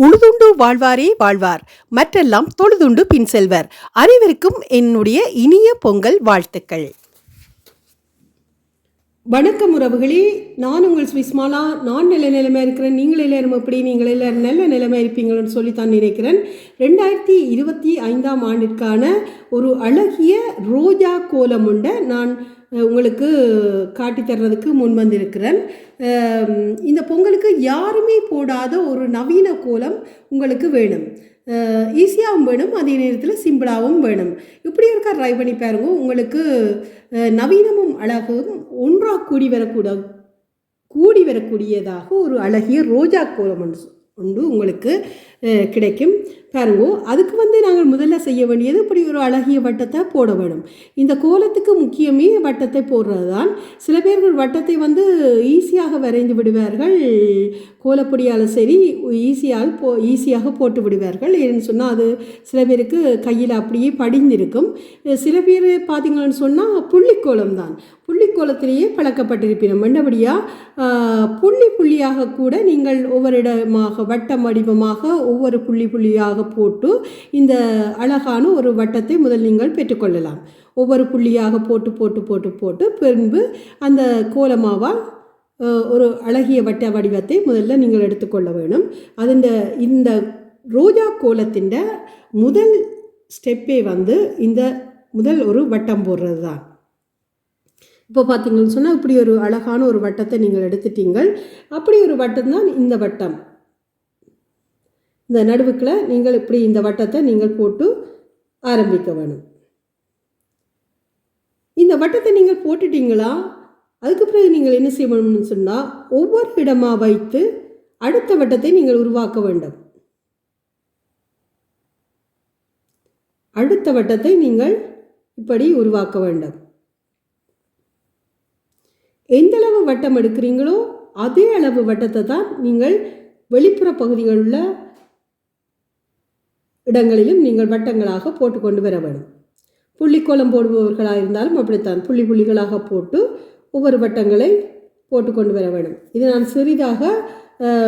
உழுதுண்டு வாழ்வாரே வாழ்வார். மற்றெல்லாம் தொழுதுண்டு பின் செல்வர். அனைவருக்கும் என்னுடைய இனிய பொங்கல் வாழ்த்துக்கள். வணக்கம் உறவுகளே. நான் உங்கள் ஸ்விஸ்மாலா நான் நல்ல நிலைமை இருக்கிறேன். நீங்கள் எல்லாரும் எப்படி? நீங்கள் எல்லாரும் நல்ல நிலைமை இருப்பீங்கள்னு சொல்லித்தான் நினைக்கிறேன். ரெண்டாயிரத்தி இருபத்தி ஐந்தாம் ஆண்டிற்கான ஒரு அழகிய ரோஜா கோலம் உண்டை நான் உங்களுக்கு காட்டித் தர்றதுக்கு முன் வந்திருக்கிறேன். இந்த பொங்கலுக்கு யாருமே போடாத ஒரு நவீன கோலம் உங்களுக்கு வேணும். ஈஸியாகவும் வேணும் அதே நேரத்தில் சிம்பிளாகவும் வேணும். இப்படி இருக்கா ட்ரை பண்ணி பாருங்க. உங்களுக்கு நவீனமும் அழகும் ஒன்றாக கூடி வரக்கூட கூடி வரக்கூடியதாக ஒரு அழகிய ரோஜா கோலம் கொண்டு உண்டு உங்களுக்கு கிடைக்கும். பாருங்க அதுக்கு வந்து நாங்கள் முதல்ல செய்ய வேண்டியது இப்படி ஒரு அழகிய வட்டத்தை போட வேணும் இந்த கோலத்துக்கு முக்கியமே வட்டத்தை போடுறது தான் சில பேர்கள் வட்டத்தை வந்து ஈஸியாக வரைந்து விடுவார்கள். கோலப்பொடியால் சரி ஈஸியால் போ ஈஸியாக போட்டு விடுவார்கள். ஏன்னு சொன்னால் அது சில பேருக்கு கையில் அப்படியே படிந்திருக்கும். சில பேர் பார்த்தீங்கன்னு சொன்னால் புள்ளிக்கோலம் தான் புள்ளிக்கோலத்திலேயே பழக்கப்பட்டிருப்பினோம். மண்டபடியாக புள்ளி புள்ளியாக கூட நீங்கள் ஒவ்வொரு இடமாக வட்டம் வடிவமாக ஒவ்வொரு புள்ளி புள்ளியாக போட்டு இந்த அழகான ஒரு வட்டத்தை முதல் நீங்கள் பெற்றுக்கொள்ளலாம். ஒவ்வொரு புள்ளியாக போட்டு போட்டு போட்டு போட்டு பின்பு அந்த கோலமாவால் ஒரு அழகிய வட்ட வடிவத்தை முதல்ல நீங்கள் எடுத்துக்கொள்ள வேணும். அதில் இந்த ரோஜா கோலத்தின் முதல் ஸ்டெப்பே வந்து இந்த முதல் ஒரு வட்டம் போடுறது தான் இப்போ பார்த்தீங்கன்னு சொன்னால் இப்படி ஒரு அழகான ஒரு வட்டத்தை நீங்கள் எடுத்துட்டீங்கள். அப்படி ஒரு வட்டம் தான் இந்த வட்டம். இந்த நடுவுக்கில் நீங்கள் இப்படி இந்த வட்டத்தை நீங்கள் போட்டு ஆரம்பிக்க வேணும். இந்த வட்டத்தை நீங்கள் போட்டுட்டீங்களா? அதுக்கு பிறகு நீங்கள் என்ன செய்யணும்னு சொன்னால் ஒவ்வொரு இடமாக வைத்து அடுத்த வட்டத்தை நீங்கள் உருவாக்க வேண்டும். அடுத்த வட்டத்தை நீங்கள் இப்படி உருவாக்க வேண்டும். எந்த அளவு வட்டம் எடுக்கிறீங்களோ அதே அளவு வட்டத்தை தான் நீங்கள் வெளிப்புற பகுதிகளில் இடங்களிலும் நீங்கள் வட்டங்களாக போட்டு கொண்டு வர வேண்டும். புள்ளிக்கோலம் போடுபவர்களாக இருந்தாலும் அப்படித்தான். புள்ளி புள்ளிகளாக போட்டு ஒவ்வொரு வட்டங்களை போட்டு கொண்டு வர வேண்டும். இது நான் சிறிதாக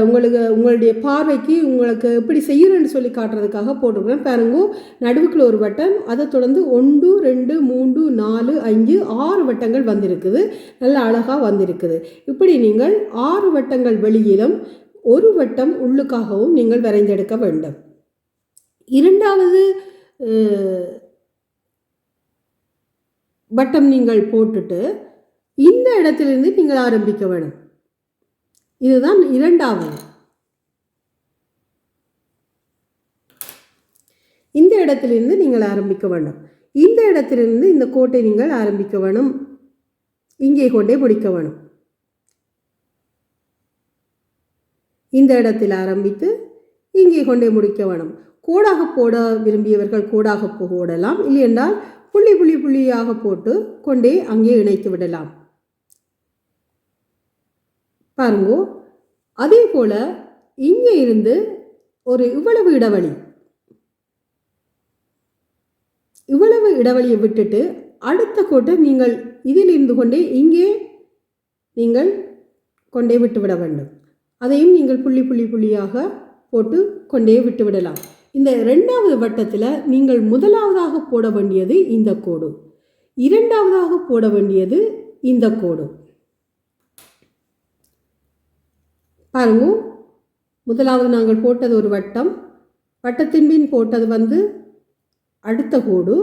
உங்களுக்கு உங்களுடைய பார்வைக்கு உங்களுக்கு எப்படி செய்யணும்னு சொல்லி காட்டுறதுக்காக போட்டிருக்கிறேன். பாருங்க நடுவுக்குள்ள ஒரு வட்டம் அதை தொடர்ந்து ஒன்று ரெண்டு மூன்று நாலு அஞ்சு ஆறு வட்டங்கள் வந்திருக்குது. நல்ல அழகாக வந்திருக்குது. இப்படி நீங்கள் ஆறு வட்டங்கள் வெளியிலும் ஒரு வட்டம் உள்ளுக்காகவும் நீங்கள் வரைந்தெடுக்க வேண்டும். இரண்டாவது வட்டம் நீங்கள் போட்டுட்டு இந்த இடத்திலிருந்து நீங்கள் ஆரம்பிக்க வேணும். இதுதான் இரண்டாவது. இந்த இடத்திலிருந்து நீங்கள் ஆரம்பிக்க வேண்டும் இந்த இடத்திலிருந்து இந்த கோட்டை நீங்கள் ஆரம்பிக்க வேணும். இங்கே கொண்டே முடிக்க வேணும். இந்த இடத்தில் ஆரம்பித்து இங்கே கொண்டே முடிக்க வேணும். கோடாக போட விரும்பியவர்கள் கோடாக போடலாம். இல்லையென்றால் புள்ளி புள்ளி புள்ளியாக போட்டு கொண்டே அங்கே இணைத்து விடலாம். பாருங்கோ அதே போல இங்கே இருந்து ஒரு இவ்வளவு இடைவெளி. இவ்வளவு இடைவெளியை விட்டுட்டு அடுத்த கோட்டை நீங்கள் இதில் இருந்து கொண்டே இங்கே நீங்கள் கொண்டே விட்டு விட வேண்டும். அதையும் நீங்கள் புள்ளி புள்ளி புள்ளியாக போட்டு கொண்டே விட்டுவிடலாம். இந்த ரெண்டாவது வட்டத்தில் நீங்கள் முதலாவதாக போட வேண்டியது இந்த கோடு. இரண்டாவதாக போட வேண்டியது இந்த கோடு. பாருங்க. முதலாவது நாங்கள் போட்டது ஒரு வட்டம். வட்டத்தின் பின் போட்டது வந்து அடுத்த கோடு.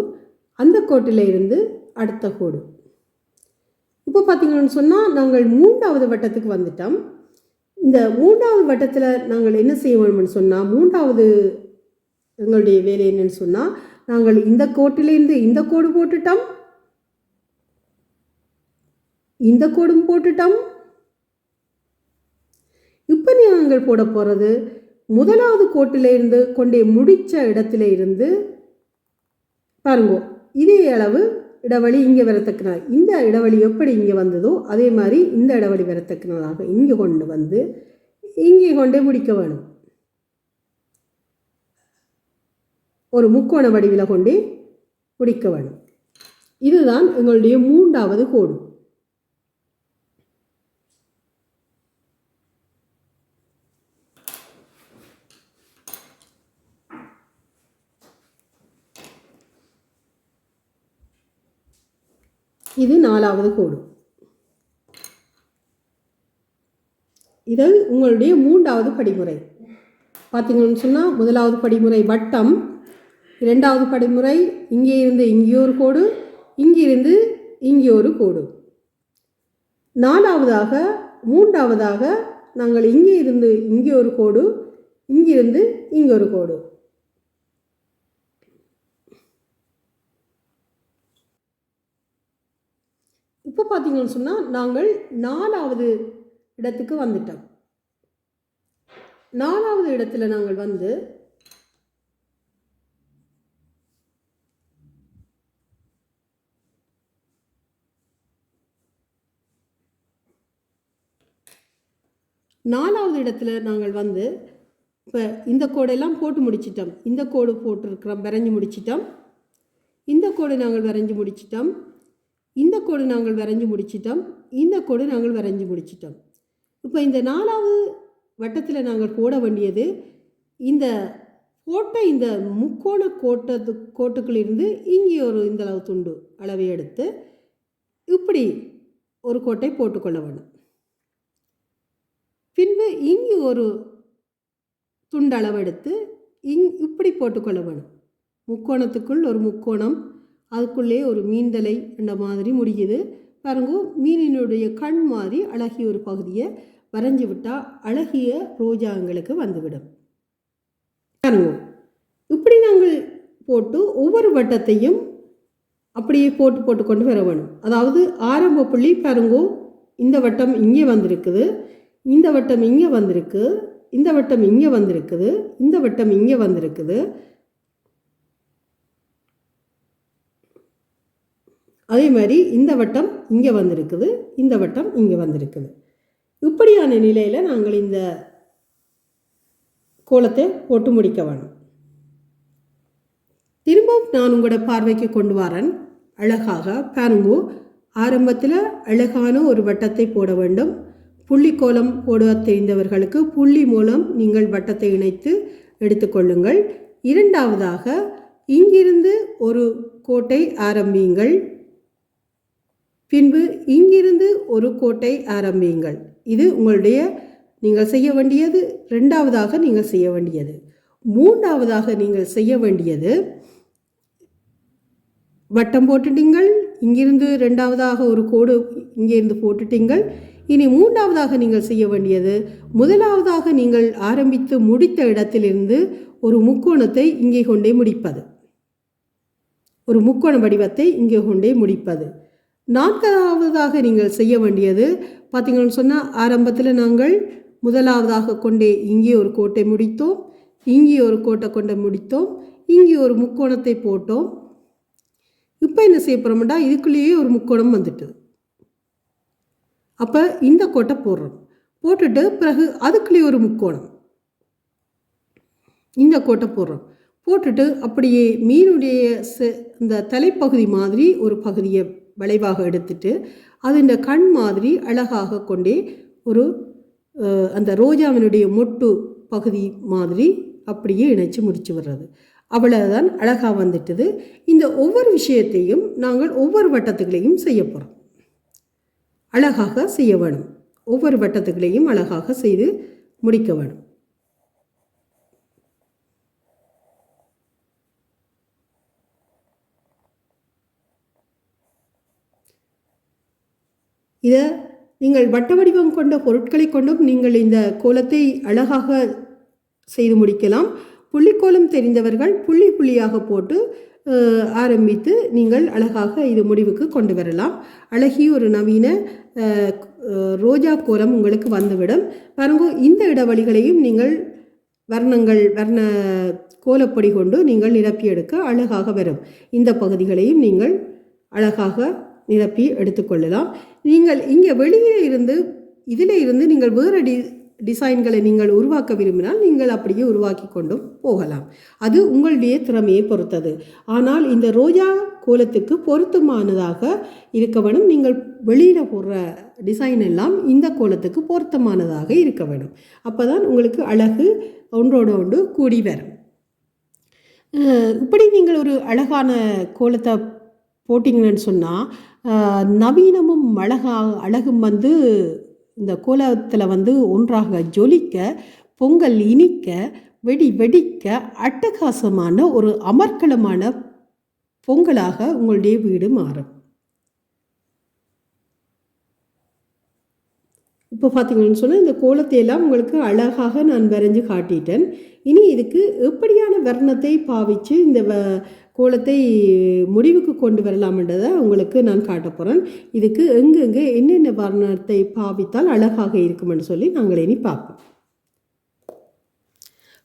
அந்த கோட்டில் இருந்து அடுத்த கோடு. இப்போ பார்த்தீங்கன்னு சொன்னால் நாங்கள் மூன்றாவது வட்டத்துக்கு வந்துட்டோம். இந்த மூன்றாவது வட்டத்தில் நாங்கள் என்ன செய்ய வேணும்னு சொன்னால் மூன்றாவது எங்களுடைய வேலை என்னன்னு சொன்னால் நாங்கள் இந்த கோட்டிலேருந்து இந்த கோடு போட்டுட்டோம். இந்த கோடும் போட்டுட்டோம். இப்போ நாங்கள் போட போகிறது முதலாவது கோட்டிலேருந்து கொண்டே முடித்த இடத்துல இருந்து பாருங்க இதே அளவு இடைவெளி இங்கே வரத்தக்கனா. இந்த இடைவெளி எப்படி இங்கே வந்ததோ அதே மாதிரி இந்த இடைவெளி வரத்தக்கனதாக இங்கே கொண்டு வந்து இங்கே கொண்டே முடிக்க வேணும். ஒரு முக்கோண வடிவில் கொண்டு பிடிக்க வேண்டும். இதுதான் எங்களுடைய மூன்றாவது கோடு. இது நாலாவது கோடு. இது உங்களுடைய மூன்றாவது படிமுறை. பார்த்தீங்கன்னு சொன்னால் முதலாவது படிமுறை வட்டம் இரண்டாவது படிமுறை இங்கே இருந்து இங்கே ஒரு கோடு இங்கிருந்து இங்கே ஒரு கோடு. நாலாவதாக மூன்றாவதாக நாங்கள் இங்கே இருந்து இங்கே ஒரு கோடு இங்கிருந்து இங்கே ஒரு கோடு. இப்போ பார்த்தீங்கன்னு சொன்னால் நாங்கள் நாலாவது இடத்துக்கு வந்துட்டோம். நாலாவது இடத்துல நாங்கள் வந்து நாலாவது இடத்துல நாங்கள் வந்து இப்போ இந்த கோடெல்லாம் போட்டு முடிச்சிட்டோம். இந்த கோடு போட்டிருக்கிறோம் வரைஞ்சி முடிச்சிட்டோம். இந்த கோடு நாங்கள் வரைஞ்சி முடிச்சிட்டோம். இந்த கோடு நாங்கள் வரைஞ்சி முடிச்சிட்டோம். இந்த கோடு நாங்கள் வரைஞ்சி முடிச்சிட்டோம். இப்போ இந்த நாலாவது வட்டத்தில் நாங்கள் போட வேண்டியது இந்த போட்ட இந்த முக்கோண கோட்டத்து கோட்டுக்குள்ளிருந்து இங்கே ஒரு இந்த அளவு துண்டு அளவை எடுத்து இப்படி ஒரு கோட்டை போட்டுக்கொள்ள வேண்டும். பின்பு இங்கு ஒரு துண்டு எடுத்து இங் இப்படி போட்டுக்கொள்ள வேணும். முக்கோணத்துக்குள் ஒரு முக்கோணம் அதுக்குள்ளே ஒரு மீன்தலை என்ற மாதிரி முடியுது. பாருங்க மீனினுடைய கண் மாதிரி அழகிய ஒரு பகுதியை வரைஞ்சி விட்டால் அழகிய ரோஜாங்களுக்கு வந்துவிடும். பாருங்க இப்படி நாங்கள் போட்டு ஒவ்வொரு வட்டத்தையும் அப்படியே போட்டு போட்டு கொண்டு வர வேணும். அதாவது ஆரம்ப புள்ளி பாருங்கோ இந்த வட்டம் இங்கே வந்திருக்குது. இந்த வட்டம் இங்கே வந்திருக்கு இந்த வட்டம் இங்கே வந்திருக்குது இந்த வட்டம் இங்கே வந்திருக்குது. அதே மாதிரி இந்த வட்டம் இங்கே வந்திருக்குது இந்த வட்டம் இங்கே வந்திருக்குது. இப்படியான நிலையில் நாங்கள் இந்த கோலத்தை போட்டு முடிக்க வேணும். திரும்பவும் நான் உங்களோட பார்வைக்கு கொண்டு வரேன். அழகாக பாருங்கோ ஆரம்பத்தில் அழகான ஒரு வட்டத்தை போட வேண்டும். புள்ளிக்கோலம் போட தெரிந்தவர்களுக்கு புள்ளி மூலம் நீங்கள் வட்டத்தை இணைத்து எடுத்துக்கொள்ளுங்கள். இரண்டாவதாக இங்கிருந்து ஒரு கோட்டை ஆரம்பியுங்கள். பின்பு இங்கிருந்து ஒரு கோட்டை ஆரம்பியுங்கள். இது உங்களுடைய நீங்கள் செய்ய வேண்டியது ரெண்டாவதாக நீங்கள் செய்ய வேண்டியது. மூன்றாவதாக நீங்கள் செய்ய வேண்டியது வட்டம் போட்டுட்டீங்கள் இங்கிருந்து ரெண்டாவதாக ஒரு கோடு இங்கிருந்து போட்டுட்டீங்கள். இனி மூன்றாவதாக நீங்கள் செய்ய வேண்டியது முதலாவதாக நீங்கள் ஆரம்பித்து முடித்த இடத்திலிருந்து ஒரு முக்கோணத்தை இங்கே கொண்டே முடிப்பது. ஒரு முக்கோண வடிவத்தை இங்கே கொண்டே முடிப்பது. நான்காவதாக நீங்கள் செய்ய வேண்டியது பார்த்தீங்கன்னு சொன்னால் ஆரம்பத்தில் நாங்கள் முதலாவதாக கொண்டே இங்கே ஒரு கோட்டை முடித்தோம் இங்கே ஒரு கோட்டை கொண்டு முடித்தோம் இங்கே ஒரு முக்கோணத்தை போட்டோம். இப்போ என்ன செய்ய போகிறோம்டா இதுக்குள்ளேயே ஒரு முக்கோணம் வந்துட்டு அப்போ இந்த கோட்டை போடுறோம். போட்டுட்டு பிறகு அதுக்குள்ளேயே ஒரு முக்கோணம். இந்த கோட்டை போடுறோம். போட்டுட்டு அப்படியே மீனுடைய செ- இந்த தலைப்பகுதி மாதிரி ஒரு பகுதியை வளைவாக எடுத்துட்டு அது இந்த கண் மாதிரி அழகாக கொண்டே ஒரு அந்த ரோஜாவினுடைய மொட்டு பகுதி மாதிரி அப்படியே இணைச்சி முடிச்சு வர்றது அவ்வளோதான் அழகாக வந்துட்டுது. இந்த ஒவ்வொரு விஷயத்தையும் நாங்கள் ஒவ்வொரு வட்டத்துகளையும் செய்ய போகிறோம் அழகாக செய்ய வேணும். ஒவ்வொரு வட்டத்துகளையும் அழகாக செய்து முடிக்க வேணும். இதை நீங்கள் வட்ட வடிவம் கொண்ட பொருட்களை கொண்டும் நீங்கள் இந்த கோலத்தை அழகாக செய்து முடிக்கலாம். புள்ளிக்கோலம் தெரிந்தவர்கள் புள்ளி புள்ளியாக போட்டு ஆரம்பித்து நீங்கள் அழகாக இது முடிவுக்கு கொண்டு வரலாம். அழகிய ஒரு நவீன ரோஜா கோலம் உங்களுக்கு வந்துவிடும். பாருங்க இந்த இடைவெளிகளையும் நீங்கள் வர்ணங்கள் வர்ண கோலப்பொடி கொண்டு நீங்கள் நிரப்பி எடுக்க அழகாக வரும். இந்த பகுதிகளையும் நீங்கள் அழகாக நிரப்பி எடுத்துக்கொள்ளலாம் நீங்கள் இங்கே வெளியே இருந்து இதில் இருந்து நீங்கள் வேறு டி டிசைன்களை நீங்கள் உருவாக்க விரும்பினால் நீங்கள் அப்படியே உருவாக்கி கொண்டும் போகலாம். அது உங்களுடைய திறமையை பொறுத்தது. ஆனால் இந்த ரோஜா கோலத்துக்கு பொருத்தமானதாக இருக்க வேணும் நீங்கள் வெளியில் போடுற டிசைன் எல்லாம் இந்த கோலத்துக்கு பொருத்தமானதாக இருக்க வேணும் அப்போ தான் உங்களுக்கு அழகு ஒன்றோடு ஒன்று கூடி வரும். இப்படி நீங்கள் ஒரு அழகான கோலத்தை போட்டிங்கன்னு சொன்னால் நவீனமும் அழகா அழகும் வந்து இந்த கோலத்தில் வந்து ஒன்றாக ஜொலிக்க பொங்கல் இனிக்க வெடி வெடிக்க அட்டகாசமான ஒரு அமர்க்களமான பொங்கலாக உங்களுடைய வீடு மாறும். இப்போ பார்த்தீங்கன்னு சொன்னால் இந்த கோலத்தை எல்லாம் உங்களுக்கு அழகாக நான் வரைஞ்சு காட்டிட்டேன். இனி இதுக்கு எப்படியான வர்ணத்தை பாவித்து இந்த வ கோலத்தை முடிவுக்கு கொண்டு வரலாம்ன்றதை உங்களுக்கு நான் காட்ட போகிறேன் இதுக்கு எங்கெங்கே என்னென்ன வர்ணத்தை பாவித்தால் அழகாக இருக்கும்னு சொல்லி நாங்கள் இனி பார்ப்போம்.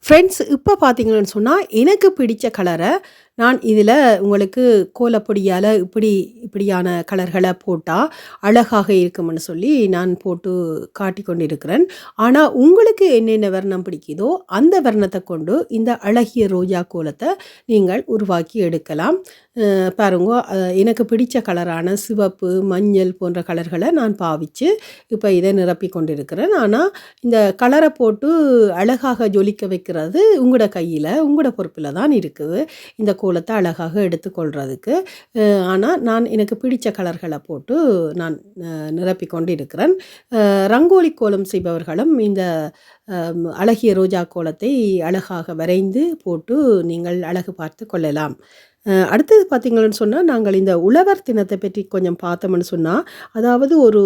ஃப்ரெண்ட்ஸ் இப்போ பார்த்தீங்கன்னு சொன்னால் எனக்கு பிடித்த கலரை நான் இதில் உங்களுக்கு கோலப்பொடியால் இப்படி இப்படியான கலர்களை போட்டால் அழகாக இருக்கும்னு சொல்லி நான் போட்டு காட்டி கொண்டிருக்கிறேன். ஆனால் உங்களுக்கு என்னென்ன வர்ணம் பிடிக்குதோ அந்த வர்ணத்தை கொண்டு இந்த அழகிய ரோஜா கோலத்தை நீங்கள் உருவாக்கி எடுக்கலாம். பாருங்க எனக்கு பிடித்த கலரான சிவப்பு மஞ்சள் போன்ற கலர்களை நான் பாவித்து இப்போ இதை நிரப்பி கொண்டிருக்கிறேன். ஆனால் இந்த கலரை போட்டு அழகாக ஜொலிக்க வைக்கிறது உங்களோட கையில் உங்களோட பொறுப்பில் தான் இருக்குது. இந்த கோ கோலத்தை அழகாக எடுத்துக்கொள்கிறதுக்கு ஆனால் நான் எனக்கு பிடித்த கலர்களை போட்டு நான் நிரப்பி கொண்டு இருக்கிறேன் ரங்கோலி கோலம் செய்பவர்களும் இந்த அழகிய ரோஜா கோலத்தை அழகாக வரைந்து போட்டு நீங்கள் அழகு பார்த்து கொள்ளலாம். அடுத்தது பார்த்திங்கன்னு சொன்னால் நாங்கள் இந்த உழவர் தினத்தை பற்றி கொஞ்சம் பார்த்தோம்னு சொன்னால் அதாவது ஒரு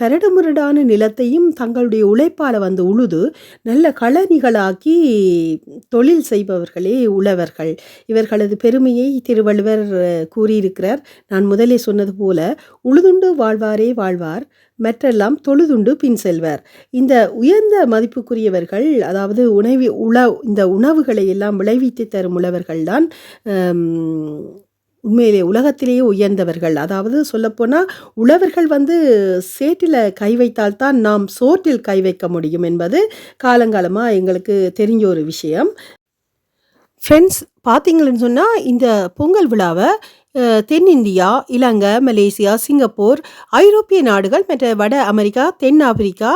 கரடுமுரடான நிலத்தையும் தங்களுடைய உழைப்பால் வந்து உழுது நல்ல களனிகளாக்கி தொழில் செய்பவர்களே உழவர்கள். இவர்களது பெருமையை திருவள்ளுவர் கூறியிருக்கிறார். நான் முதலே சொன்னது போல உழுதுண்டு வாழ்வாரே வாழ்வார் மற்றெல்லாம் தொழுதுண்டு பின் செல்வர். இந்த உயர்ந்த மதிப்புக்குரியவர்கள் அதாவது உணவி உண இந்த உணவுகளை எல்லாம் விளைவித்து தரும் உழவர்கள் தான் உண்மையிலே உலகத்திலேயே உயர்ந்தவர்கள். அதாவது சொல்லப்போனால் உழவர்கள் வந்து சேற்றில் கை வைத்தால்தான் நாம் சோற்றில் கை வைக்க முடியும் என்பது காலங்காலமாக எங்களுக்கு தெரிஞ்ச ஒரு விஷயம். ஃப்ரெண்ட்ஸ் பார்த்தீங்கன்னு சொன்னால் இந்த பொங்கல் விழாவை தென்னிந்தியா இலங்கை மலேசியா சிங்கப்பூர் ஐரோப்பிய நாடுகள் மற்ற வட அமெரிக்கா தென் ஆப்பிரிக்கா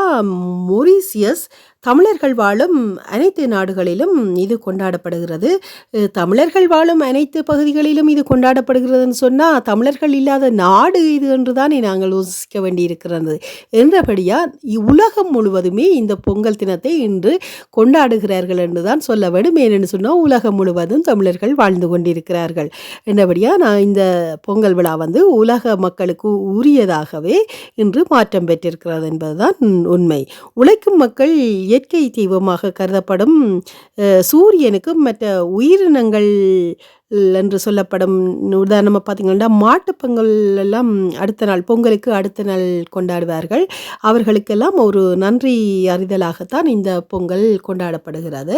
மொரீசியஸ் தமிழர்கள் வாழும் அனைத்து நாடுகளிலும் இது கொண்டாடப்படுகிறது. தமிழர்கள் வாழும் அனைத்து பகுதிகளிலும் இது கொண்டாடப்படுகிறதுன்னு சொன்னால் தமிழர்கள் இல்லாத நாடு இது என்று தானே நாங்கள் யோசிக்க வேண்டியிருக்கிறது. என்றபடியாக உலகம் முழுவதுமே இந்த பொங்கல் தினத்தை இன்று கொண்டாடுகிறார்கள் என்று தான் சொல்ல வேண்டும். ஏனென்று சொன்னால் உலகம் முழுவதும் தமிழர்கள் வாழ்ந்து கொண்டிருக்கிறார்கள். என்றபடியாக நான் இந்த பொங்கல் விழா வந்து உலக மக்களுக்கு உரியதாகவே இன்று மாற்றம் பெற்றிருக்கிறது என்பதுதான் உண்மை. உழைக்கும் மக்கள் இயற்கை தெய்வமாக கருதப்படும் சூரியனுக்கும் மற்ற உயிரினங்கள் என்று சொல்லப்படும் உதாரணமாக பார்த்திங்கன்னா மாட்டுப் பொங்கல் எல்லாம் அடுத்த நாள் பொங்கலுக்கு அடுத்த நாள் கொண்டாடுவார்கள். அவர்களுக்கெல்லாம் ஒரு நன்றி அறிதலாகத்தான் இந்த பொங்கல் கொண்டாடப்படுகிறது.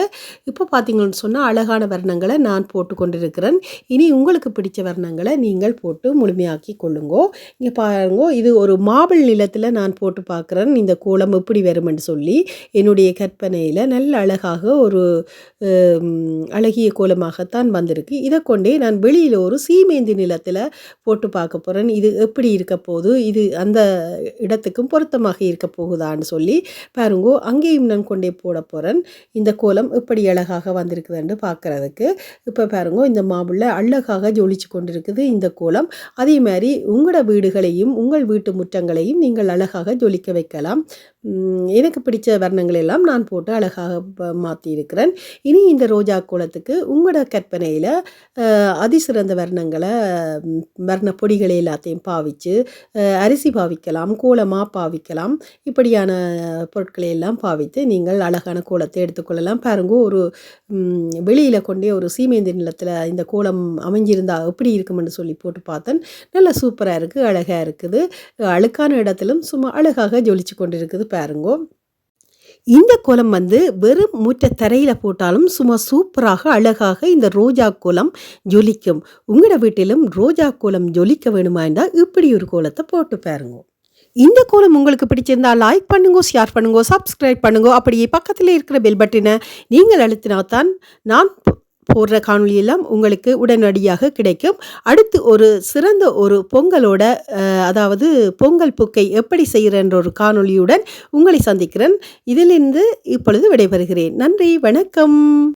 இப்போ பார்த்திங்கன்னு சொன்னால் அழகான வர்ணங்களை நான் போட்டு கொண்டிருக்கிறேன். இனி உங்களுக்கு பிடிச்ச வர்ணங்களை நீங்கள் போட்டு முழுமையாக்கி கொள்ளுங்கோ. இங்கே பாருங்கோ இது ஒரு மாபிள் நிலத்தில் நான் போட்டு பார்க்குறேன். இந்த கோலம் எப்படி வருமென்னு சொல்லி என்னுடைய கற்பனையில் நல்ல அழகாக ஒரு அழகிய கோலமாகத்தான் வந்திருக்கு. இதை கொண்டே நான் வெளியில் ஒரு சீமேந்தி நிலத்தில் போட்டு பார்க்க போகிறேன் இது எப்படி இருக்க போகுது? இது அந்த இடத்துக்கும் பொருத்தமாக இருக்க போகுதான்னு சொல்லி பாருங்கோ அங்கேயும் நான் கொண்டே போட போகிறேன் இந்த கோலம் எப்படி அழகாக வந்திருக்குதுன்னு பார்க்குறதுக்கு. இப்போ பாருங்கோ இந்த மாவுள்ள அழகாக ஜொலிச்சு கொண்டிருக்குது இந்த கோலம். அதே மாதிரி உங்களோட வீடுகளையும் உங்கள் வீட்டு முற்றங்களையும் நீங்கள் அழகாக ஜொலிக்க வைக்கலாம். எனக்கு பிடிச்ச வர்ணங்கள் எல்லாம் நான் போட்டு அழகாக மாற்றியிருக்கிறேன் இனி இந்த ரோஜா கோலத்துக்கு உங்களோட கற்பனையில் அதிசிறந்த வர்ணங்களை வர்ண பொடிகளை எல்லாத்தையும் பாவித்து அரிசி பாவிக்கலாம் கோலமாக பாவிக்கலாம் இப்படியான பொருட்களை எல்லாம் பாவித்து நீங்கள் அழகான கோலத்தை எடுத்துக்கொள்ளலாம் பாருங்க ஒரு வெளியில் கொண்டே ஒரு சீமேந்தி நிலத்தில் இந்த கோலம் அமைஞ்சிருந்தா எப்படி இருக்குமென்னு சொல்லி போட்டு பார்த்தேன். நல்லா சூப்பராக இருக்குது அழகாக இருக்குது. அழுக்கான இடத்திலும் சும்மா அழகாக ஜொலிச்சு கொண்டு இருக்குது பாருங்கோ. இந்த கோலம் வந்து வெறும் மூட்டை தரையில் போட்டாலும் சும்மா சூப்பராக அழகாக இந்த ரோஜா கோலம் ஜொலிக்கும். உங்களோட வீட்டிலும் ரோஜா கோலம் ஜொலிக்க வேணுமா இருந்தால் இப்படி ஒரு கோலத்தை போட்டு பாருங்க. இந்த கோலம் உங்களுக்கு பிடிச்சிருந்தா லைக் பண்ணுங்க ஷேர் பண்ணுங்க சப்ஸ்கிரைப் பண்ணுங்க. அப்படியே பக்கத்தில் இருக்கிற பெல் பட்டினை நீங்கள் அழுத்தினா தான் நான் போடுற காணொளியெல்லாம் உங்களுக்கு உடனடியாக கிடைக்கும். அடுத்து ஒரு சிறந்த ஒரு பொங்கலோட அதாவது பொங்கல் புக்கை எப்படி செய்கிறன்ற ஒரு காணொலியுடன் உங்களை சந்திக்கிறேன். இதிலிருந்து இப்பொழுது விடைபெறுகிறேன். நன்றி வணக்கம்.